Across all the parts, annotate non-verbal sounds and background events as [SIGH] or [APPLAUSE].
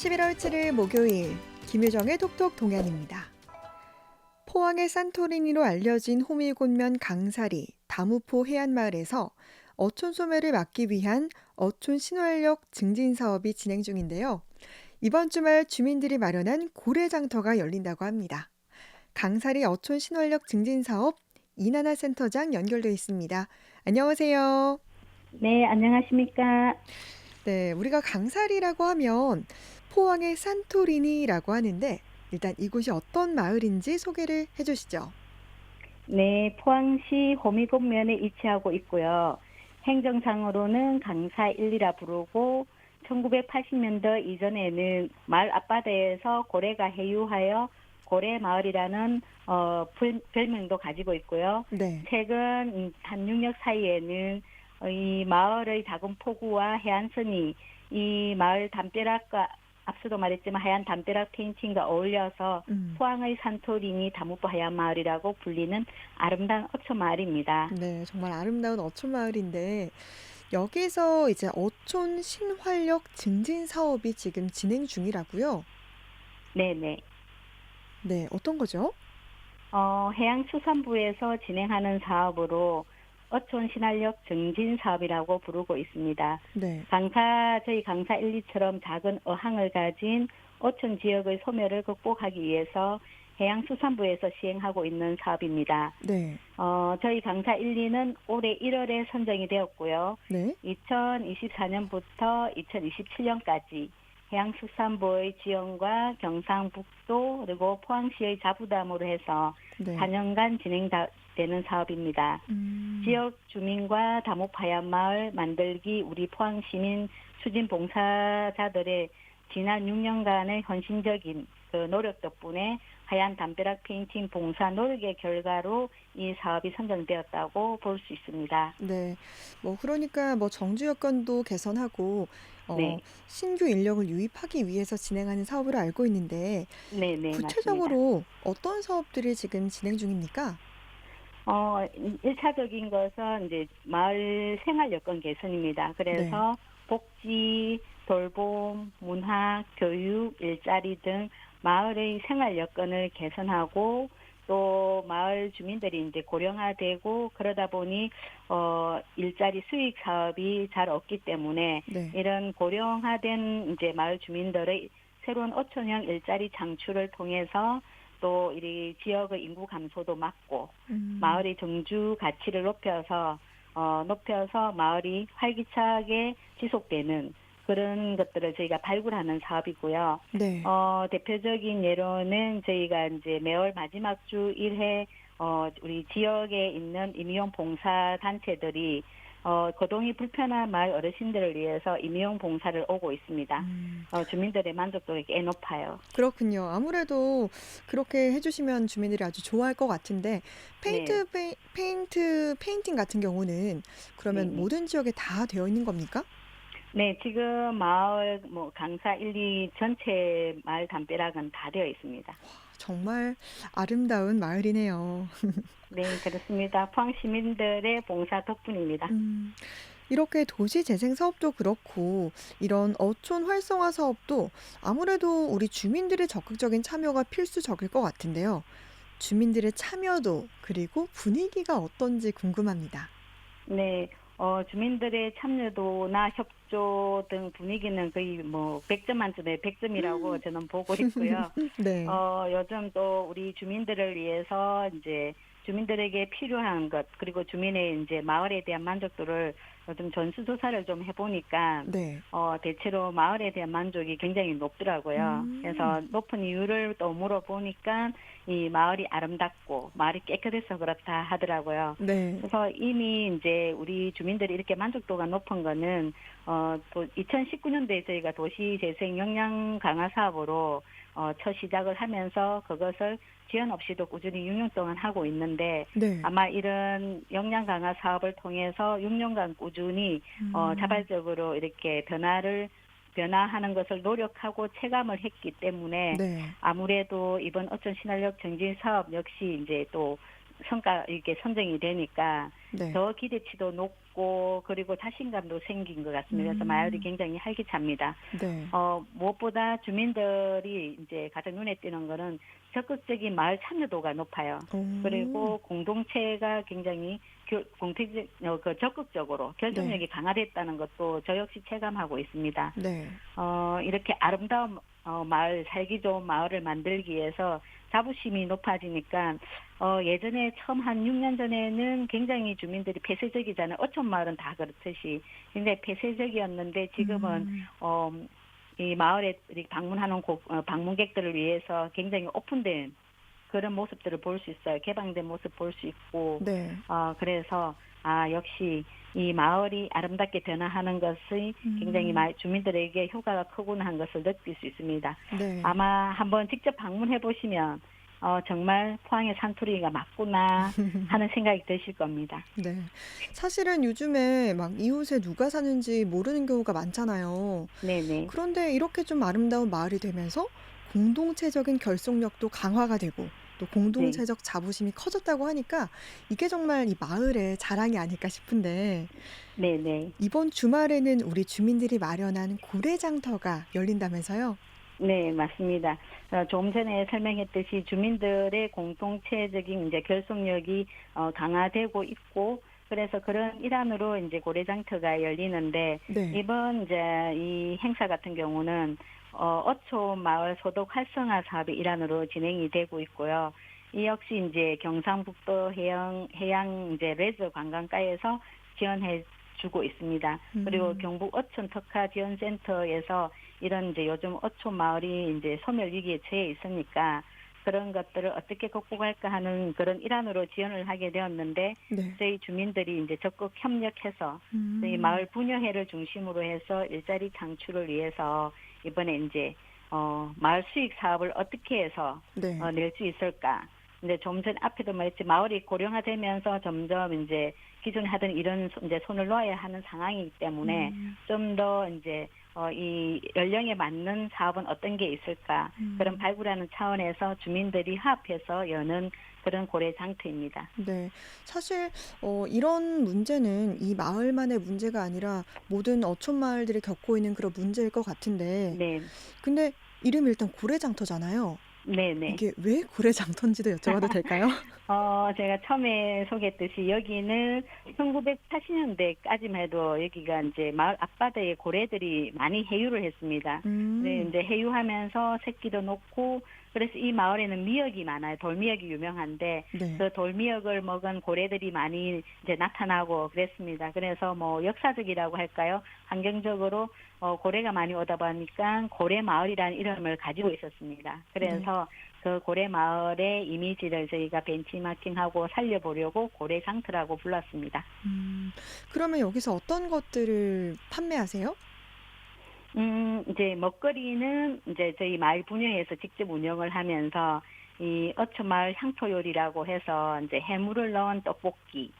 11월 7일 목요일 김유정의 톡톡 동안입니다. 포항의 산토리니로 알려진 호미곶면 강사리 다무포 해안마을에서 어촌 소매를 막기 위한 어촌 신활력 증진 사업이 진행 중인데요. 이번 주말 주민들이 마련한 고래장터가 열린다고 합니다. 강사리 어촌 신활력 증진 사업 이나나 센터장 연결돼 있습니다. 안녕하세요. 네, 안녕하십니까. 네, 우리가 강사리라고 하면 포항의 산토리니라고 하는데 일단 이곳이 어떤 마을인지 소개를 해주시죠. 네, 포항시 호미곶면에 위치하고 있고요. 행정상으로는 강사 1리라 부르고 1980년대 이전에는 마을 앞바다에서 고래가 해유하여 고래마을이라는 어, 불- 별명도 가지고 있고요. 네, 최근 이한 6년 사이에는 어, 이 마을의 작은 포구와 해안선이 이 마을 담벼락과 앞서도 말했지만 하얀 담벼락 페인팅과 어울려서 음, 포항의 산토리니 다무포 하얀 마을이라고 불리는 아름다운 어촌 마을입니다. 네, 정말 아름다운 어촌 마을인데 여기서 이제 어촌 신활력 증진 사업이 지금 진행 중이라고요. 네 네. 네, 어떤 거죠? 어, 해양수산부에서 진행하는 사업으로 어촌 신활력 증진 사업이라고 부르고 있습니다. 네, 강사 저희 강사 1, 2처럼 작은 어항을 가진 어촌 지역의 소멸을 극복하기 위해서 해양수산부에서 시행하고 있는 사업입니다. 네, 어, 저희 강사 1, 2는 올해 1월에 선정이 되었고요. 네, 2024년부터 2027년까지 해양수산부의 지원과 경상북도 그리고 포항시의 자부담으로 해서 네. 4년간 진행 되는 사업입니다. 음, 지역 주민과 다목 하얀 마을 만들기 우리 포항 시민 수진 봉사자들의 지난 6년간의 헌신적인 그 노력 덕분에 하얀 담벼락 페인팅 봉사 노력의 결과로 이 사업이 선정되었다고 볼 수 있습니다. 네, 뭐 그러니까 뭐 정주 여건도 개선하고 어, 네. 신규 인력을 유입하기 위해서 진행하는 사업으로 알고 있는데 네, 네, 맞습니다. 구체적으로 어떤 사업들이 지금 진행 중입니까? 어, 일차적인 것은 이제 마을 생활 여건 개선입니다. 그래서 복지, 돌봄, 문화, 교육, 일자리 등 마을의 생활 여건을 개선하고 또 마을 주민들이 이제 고령화되고 그러다 보니 어 일자리 수익 사업이 잘 없기 때문에 네, 이런 고령화된 이제 마을 주민들의 새로운 어촌형 일자리 창출을 통해서 또 이 지역의 인구 감소도 막고 음, 마을의 정주 가치를 높여서 어 높여서 마을이 활기차게 지속되는 그런 것들을 저희가 발굴하는 사업이고요. 네, 어 대표적인 예로는 저희가 이제 매월 마지막 주 1회 어 우리 지역에 있는 임의용 봉사 단체들이 어 거동이 불편한 마을 어르신들을 위해서 임의용 봉사를 오고 있습니다. 음, 어 주민들의 만족도가 꽤 높아요. 그렇군요. 아무래도 그렇게 해주시면 주민들이 아주 좋아할 것 같은데 페인트 페, 페인트 페인팅 같은 경우는 그러면 네. 모든 지역에 다 되어 있는 겁니까? 네, 지금 마을 뭐 강사 1, 2 전체 마을 담벼락은 다 되어 있습니다. 정말 아름다운 마을이네요. [LAUGHS] 네, 그렇습니다. 포항 시민들의 봉사 덕분입니다. 음, 이렇게 도시 재생 사업도 그렇고 이런 어촌 활성화 사업도 아무래도 우리 주민들의 적극적인 참여가 필수적일 것 같은데요. 주민들의 참여도 그리고 분위기가 어떤지 궁금합니다. 네, 어, 주민들의 참여도나 협조 등 분위기는 거의 뭐 100점 만점에 100점이라고 저는 보고 있고요. [LAUGHS] 네. 어, 요즘 또 우리 주민들을 위해서 이제 주민들에게 필요한 것 그리고 주민의 이제 마을에 대한 만족도를 요즘 전수조사를 좀 해보니까 네. 어, 대체로 마을에 대한 만족이 굉장히 높더라고요. 음. 그래서 높은 이유를 또 물어보니까 이 마을이 아름답고 마을이 깨끗해서 그렇다 하더라고요. 네. 그래서 이미 이제 우리 주민들이 이렇게 만족도가 높은 거는 어, 또 2019년도에 저희가 도시 재생 역량 강화 사업으로 어, 첫 시작을 하면서 그것을 지연 없이도 꾸준히 6년 동안 하고 있는데 네. 아마 이런 역량 강화 사업을 통해서 6년간 꾸준히 어, 음. 자발적으로 이렇게 변화를 변화하는 것을 노력하고 체감을 했기 때문에 네. 아무래도 이번 어촌 신활력 정진 사업 역시 이제 또 성과 이렇게 선정이 되니까 네. 더 기대치도 높 고 있고 그리고 자신감도 생긴 것 같습니다. 그래서 음. 마을이 굉장히 활기찹니다. 네. 어, 무엇보다 주민들이 이제 가장 눈에 띄는 거는 적극적인 마을 참여도가 높아요. 오. 그리고 공동체가 굉장히 교- 공택 어, 그 적극적으로 결정력이 강화됐다는 것도 저 역시 체감하고 있습니다. 네. 어, 이렇게 아름다운 어, 마을, 살기 좋은 마을을 만들기 위해서 자부심이 높아지니까 어, 예전에 처음 한 6년 전에는 굉장히 주민들이 폐쇄적이잖아요. 어촌 마을은 다 그렇듯이 굉장히 폐쇄적이었는데 지금은 음. 어, 이 마을에 방문하는 고- 어, 방문객들을 위해서 굉장히 오픈된 그런 모습들을 볼 수 있어요. 개방된 모습 볼 수 있고 네. 어, 그래서, 아, 역시 이 마을이 아름답게 변화하는 것이 굉장히 음. 마- 주민들에게 효과가 크구나 한 것을 느낄 수 있습니다. 네. 아마 한번 직접 방문해 보시면, 어, 정말 포항의 산토리가 맞구나 [LAUGHS] 하는 생각이 드실 겁니다. 네. 사실은 요즘에 막 이웃에 누가 사는지 모르는 경우가 많잖아요. 네네. 그런데 이렇게 좀 아름다운 마을이 되면서 공동체적인 결속력도 강화가 되고 또 공동체적 자부심이 커졌다고 하니까 이게 정말 이 마을의 자랑이 아닐까 싶은데 네네. 이번 주말에는 우리 주민들이 마련한 고래장터가 열린다면서요? 네, 맞습니다. 어, 조금 전에 설명했듯이 주민들의 공동체적인 이제 결속력이 어, 강화되고 있고 그래서 그런 일환으로 이제 고래장터가 열리는데 네. 이번 이제 이 행사 같은 경우는 어, 어초 마을 소독 활성화 사업의 일환으로 진행이 되고 있고요. 이 역시 이제 경상북도 해양 해양 이제 레저 관광가에서 지원해 주고 있습니다. 그리고 음. 경북 어촌 특화 지원센터에서 이런 이제 요즘 어촌 마을이 이제 소멸 위기에 처해 있으니까 그런 것들을 어떻게 극복할까 하는 그런 일환으로 지원을 하게 되었는데 네. 저희 주민들이 이제 적극 협력해서 저희 음. 마을 분여회를 중심으로 해서 일자리 창출을 위해서 이번에 이제 어 마을 수익 사업을 어떻게 해서 네. 어, 낼 수 있을까? 근데 좀전 앞에도 말했지 마을이 고령화되면서 점점 이제 기존에 하던 이런 손- 이제 손을 놓아야 하는 상황이기 때문에 음. 좀더 이제 어, 이 연령에 맞는 사업은 어떤 게 있을까 음. 그런 발굴하는 차원에서 주민들이 합해서 여는 그런 고래 장터입니다. 네. 사실 어, 이런 문제는 이 마을만의 문제가 아니라 모든 어촌 마을들이 겪고 있는 그런 문제일 것 같은데 네, 근데 이름이 일단 고래 장터잖아요. 네, 네. 이게 왜 고래장터인지도 여쭤봐도 될까요? [LAUGHS] 어, 제가 처음에 소개했듯이 여기는 1980년대까지만 해도 여기가 이제 마을 앞바다에 고래들이 많이 해유를 했습니다. 음. 네, 이제 해유하면서 새끼도 놓고 그래서 이 마을에는 미역이 많아요. 돌미역이 유명한데 네. 그 돌미역을 먹은 고래들이 많이 이제 나타나고 그랬습니다. 그래서 뭐 역사적이라고 할까요? 환경적으로 어, 고래가 많이 오다 보니까 고래 마을이라는 이름을 가지고 있었습니다. 그래서 그 고래 마을의 이미지를 저희가 벤치마킹하고 살려보려고 고래 장터라고 불렀습니다. 음, 그러면 여기서 어떤 것들을 판매하세요? 음, 이제 먹거리는 이제 저희 마을 분야에서 직접 운영을 하면서 이 어촌마을 향토 요리라고 해서 이제 해물을 넣은 떡볶이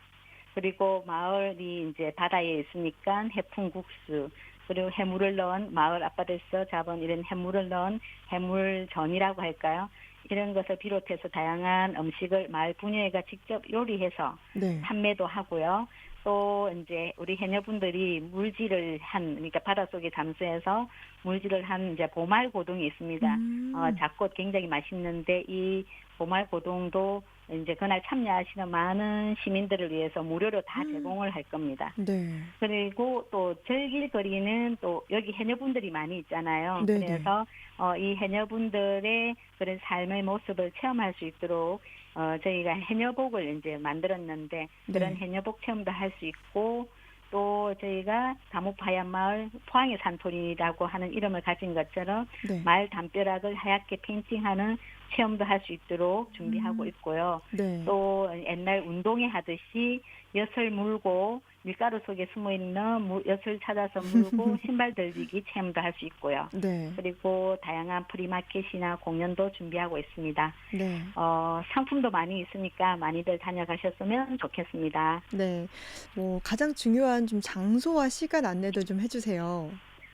그리고 마을이 이제 바다에 있으니까 해풍국수 그리고 해물을 넣은 마을 앞바다에서 잡은 이런 해물을 넣은 해물전이라고 할까요? 이런 것을 비롯해서 다양한 음식을 마을 분야회가 직접 요리해서 네. 판매도 하고요. 또 이제 우리 해녀분들이 물질을 한 그러니까 바닷속에 잠수해서 물질을 한 이제 보말 고동이 있습니다. 음. 어, 잡곡 굉장히 맛있는데 이 보말 고동도 이제 그날 참여하시는 많은 시민들을 위해서 무료로 다 음. 제공을 할 겁니다. 네. 그리고 또 즐길 거리는 또 여기 해녀분들이 많이 있잖아요. 네네. 그래서 어, 이 해녀분들의 그런 삶의 모습을 체험할 수 있도록 어, 저희가 해녀복을 이제 만들었는데 그런 네. 해녀복 체험도 할 수 있고 또 저희가 다무파얀 마을 포항의 산토리라고 하는 이름을 가진 것처럼 네. 마을 담벼락을 하얗게 페인팅하는 체험도 할 수 있도록 준비하고 음. 있고요. 네. 또 옛날 운동회 하듯이 엿을 물고 밀가루 속에 숨어 있는 무- 엿을 찾아서 물고 [LAUGHS] 신발 들리기 체험도 할 수 있고요. 네. 그리고 다양한 프리마켓이나 공연도 준비하고 있습니다. 네. 어, 상품도 많이 있으니까 많이들 다녀가셨으면 좋겠습니다. 네. 뭐 가장 중요한 좀 장소와 시간 안내도 좀 해주세요.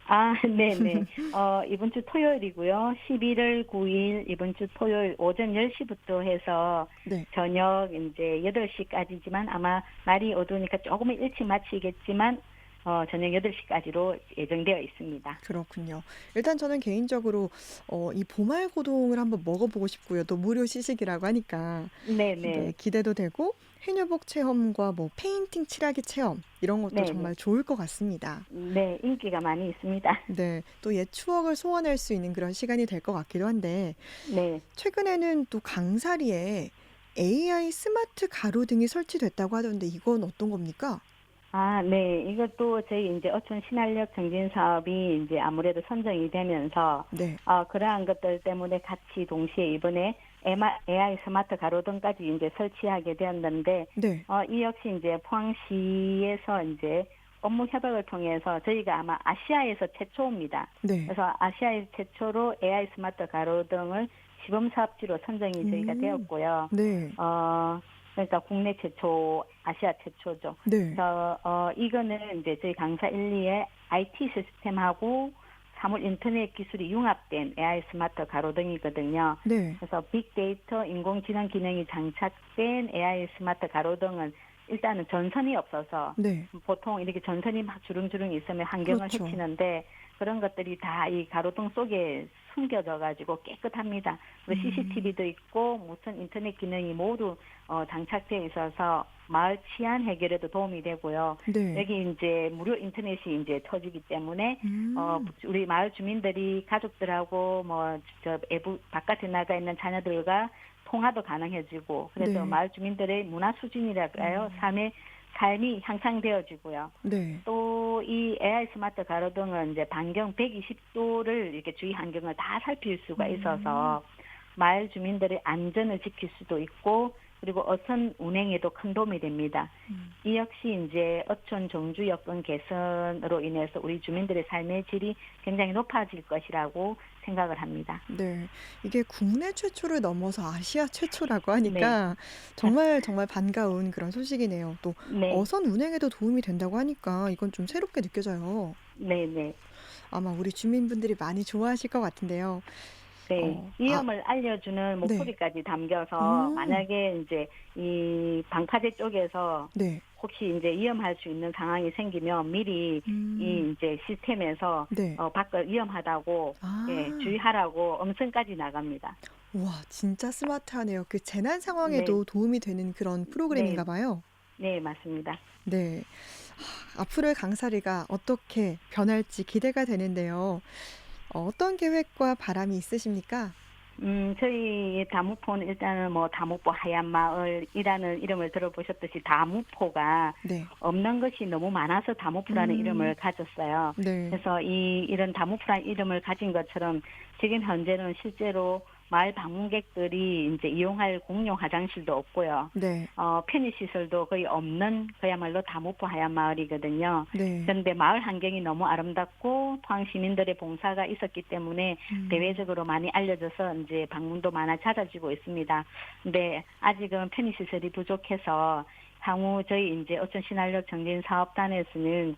아, [LAUGHS] 네네. 어, 이번 주 토요일이고요. 11월 9일 이번 주 토요일 오전 10시부터 해서 네. 저녁 이제 8시까지지만 아마 날이 어두우니까 조금은 일찍 마치겠지만 어, 저녁 8시까지로 예정되어 있습니다. 그렇군요. 일단 저는 개인적으로 어, 이 보말 고동을 한번 먹어보고 싶고요. 또 무료 시식이라고 하니까 네, 네 네. 기대도 되고 해녀복 체험과 뭐 페인팅 칠하기 체험 이런 것도 네네. 정말 좋을 것 같습니다. 네, 인기가 많이 있습니다. 네, 또 옛 추억을 소환할 수 있는 그런 시간이 될 것 같기도 한데 네. 최근에는 또 강사리에 AI 스마트 가로등이 설치됐다고 하던데 이건 어떤 겁니까? 아, 네. 이것도 저희 이제 어촌 신활력 정진 사업이 이제 아무래도 선정이 되면서 네, 어, 그러한 것들 때문에 같이 동시에 이번에 AI 스마트 가로등까지 이제 설치하게 되었는데 네, 어, 이 역시 이제 포항시에서 이제 업무 협약을 통해서 저희가 아마 아시아에서 최초입니다. 네. 그래서 아시아에서 최초로 AI 스마트 가로등을 시범 사업지로 선정이 저희가 음. 되었고요. 네, 어, 그러니까 국내 최초, 아시아 최초죠. 네, 그래서 어, 이거는 이제 저희 강사 1, 2의 IT 시스템하고 사물 인터넷 기술이 융합된 AI 스마트 가로등이거든요. 네, 그래서 빅데이터 인공지능 기능이 장착된 AI 스마트 가로등은 일단은 전선이 없어서 네. 보통 이렇게 전선이 막 주릉주릉 있으면 환경을 그렇죠. 해치는데 그런 것들이 다 이 가로등 속에 숨겨져 가지고 깨끗합니다. 그리고 음. CCTV도 있고 무슨 인터넷 기능이 모두 어, 장착되어 있어서 마을 치안 해결에도 도움이 되고요. 네. 여기 이제 무료 인터넷이 이제 터지기 때문에 음, 어, 우리 마을 주민들이 가족들하고 뭐저 외부 바깥에 나가 있는 자녀들과 통화도 가능해지고 그래서 네. 마을 주민들의 문화 수준이랄까요 음. 삶의 삶이 향상되어지고요. 네, 또 이 AI 스마트 가로등은 이제 반경 120도를 이렇게 주위 환경을 다 살필 수가 음. 있어서 마을 주민들의 안전을 지킬 수도 있고 그리고 어선 운행에도 큰 도움이 됩니다. 음, 이 역시 이제 어촌 정주 여건 개선으로 인해서 우리 주민들의 삶의 질이 굉장히 높아질 것이라고 생각을 합니다. 네. 이게 국내 최초를 넘어서 아시아 최초라고 하니까 정말 정말 반가운 그런 소식이네요. 또 네, 어선 운행에도 도움이 된다고 하니까 이건 좀 새롭게 느껴져요. 네, 네. 아마 우리 주민분들이 많이 좋아하실 것 같은데요. 네, 어, 위험을 알려주는 네. 목소리까지 담겨서 음. 만약에 이제 이 방파제 쪽에서 네. 혹시 이제 위험할 수 있는 상황이 생기면 미리 음, 이 이제 시스템에서 네. 어, 밖을 위험하다고 아, 예, 주의하라고 음성까지 나갑니다. 와, 진짜 스마트하네요. 그 재난 상황에도 도움이 되는 그런 프로그램인가 네. 봐요. 네, 맞습니다. 네. 하, 앞으로의 강사리가 어떻게 변할지 기대가 되는데요. 어, 어떤 계획과 바람이 있으십니까? 음, 저희 다무포는 일단은 뭐 다무포 하얀 마을이라는 이름을 들어보셨듯이 다무포가 네. 없는 것이 너무 많아서 다무포라는 음. 이름을 가졌어요. 네. 그래서 이 이런 다무프라는 이름을 가진 것처럼 지금 현재는 실제로 마을 방문객들이 이제 이용할 공용 화장실도 없고요. 네. 어, 편의 시설도 거의 없는 그야말로 다무포 하얀 마을이거든요. 네. 그런데 마을 환경이 너무 아름답고 포항 시민들의 봉사가 있었기 때문에 음, 대외적으로 많이 알려져서 이제 방문도 많아 잦아지고 있습니다. 근데 아직은 편의 시설이 부족해서 향후 저희 이제 어촌 신활력 정진 사업단에서는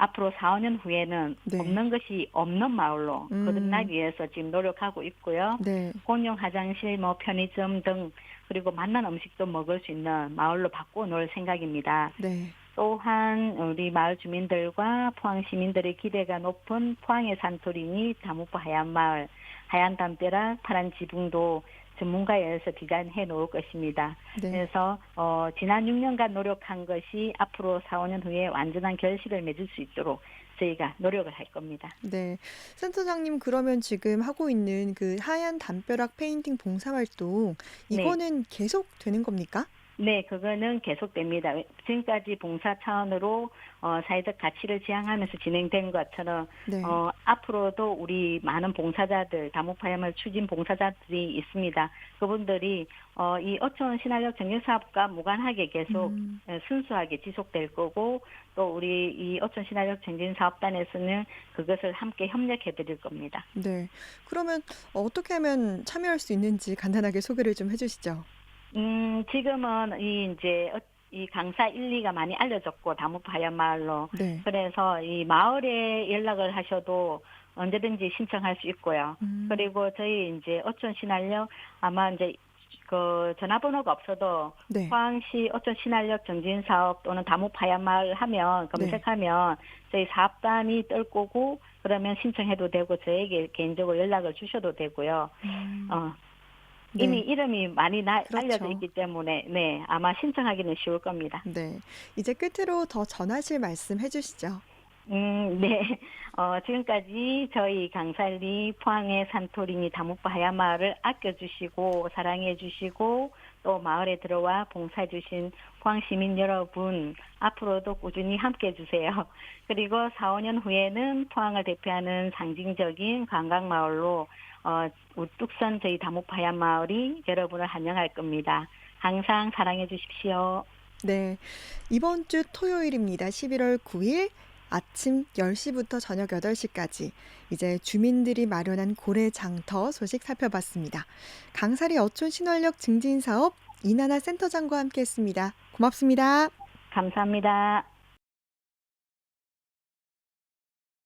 앞으로 4, 5년 후에는 네. 없는 것이 없는 마을로 음. 거듭나기 위해서 지금 노력하고 있고요. 네. 공용 화장실, 뭐 편의점 등 그리고 맛난 음식도 먹을 수 있는 마을로 바꿔 놓을 생각입니다. 네. 또한 우리 마을 주민들과 포항 시민들의 기대가 높은 포항의 산토리니 다무포 하얀 마을, 하얀 담벼락, 파란 지붕도 전문가에 의해서 디자인해 놓을 것입니다. 네. 그래서 어, 지난 6년간 노력한 것이 앞으로 4, 5년 후에 완전한 결실을 맺을 수 있도록 저희가 노력을 할 겁니다. 네. 센터장님, 그러면 지금 하고 있는 그 하얀 담벼락 페인팅 봉사활동, 네. 이거는 계속 되는 겁니까? 네, 그거는 계속됩니다. 지금까지 봉사 차원으로 어, 사회적 가치를 지향하면서 진행된 것처럼 네. 어, 앞으로도 우리 많은 봉사자들, 다목파염을 추진 봉사자들이 있습니다. 그분들이 어, 이 어촌 신활력 정렬 사업과 무관하게 계속 음, 어, 순수하게 지속될 거고 또 우리 이 어촌 신활력 정진 사업단에서는 그것을 함께 협력해 드릴 겁니다. 네. 그러면 어떻게 하면 참여할 수 있는지 간단하게 소개를 좀 해주시죠. 음, 지금은 이 이제 어- 이 강사 1, 2가 많이 알려졌고 다무파 하얀 마을로 네. 그래서 이 마을에 연락을 하셔도 언제든지 신청할 수 있고요. 음, 그리고 저희 이제 어촌 신활역 아마 이제 그 전화번호가 없어도 네. 포항시 어촌 신활역 정진 사업 또는 다무 하얀 마을 하면 검색하면 저희 사업단이 뜰 거고 그러면 신청해도 되고 저에게 개인적으로 연락을 주셔도 되고요. 음, 어, 네. 이미 이름이 많이 나, 그렇죠. 알려져 있기 때문에 네 아마 신청하기는 쉬울 겁니다. 네. 이제 끝으로 더 전하실 말씀 해주시죠. 음, 네. [LAUGHS] 어, 지금까지 저희 강살리 포항의 산토리니 다목바 하야마을을 아껴주시고 사랑해주시고 또 마을에 들어와 봉사해 주신 포항 시민 여러분 앞으로도 꾸준히 함께해 주세요. [LAUGHS] 그리고 4, 5년 후에는 포항을 대표하는 상징적인 관광 마을로 어, 우뚝선 저희 다목바 하야마을이 여러분을 환영할 겁니다. 항상 사랑해 주십시오. 네. 이번 주 토요일입니다. 11월 9일 아침 10시부터 저녁 8시까지 이제 주민들이 마련한 고래 장터 소식 살펴봤습니다. 강사리 어촌 신활역 증진 사업 이나나 센터장과 함께 했습니다. 고맙습니다. 감사합니다.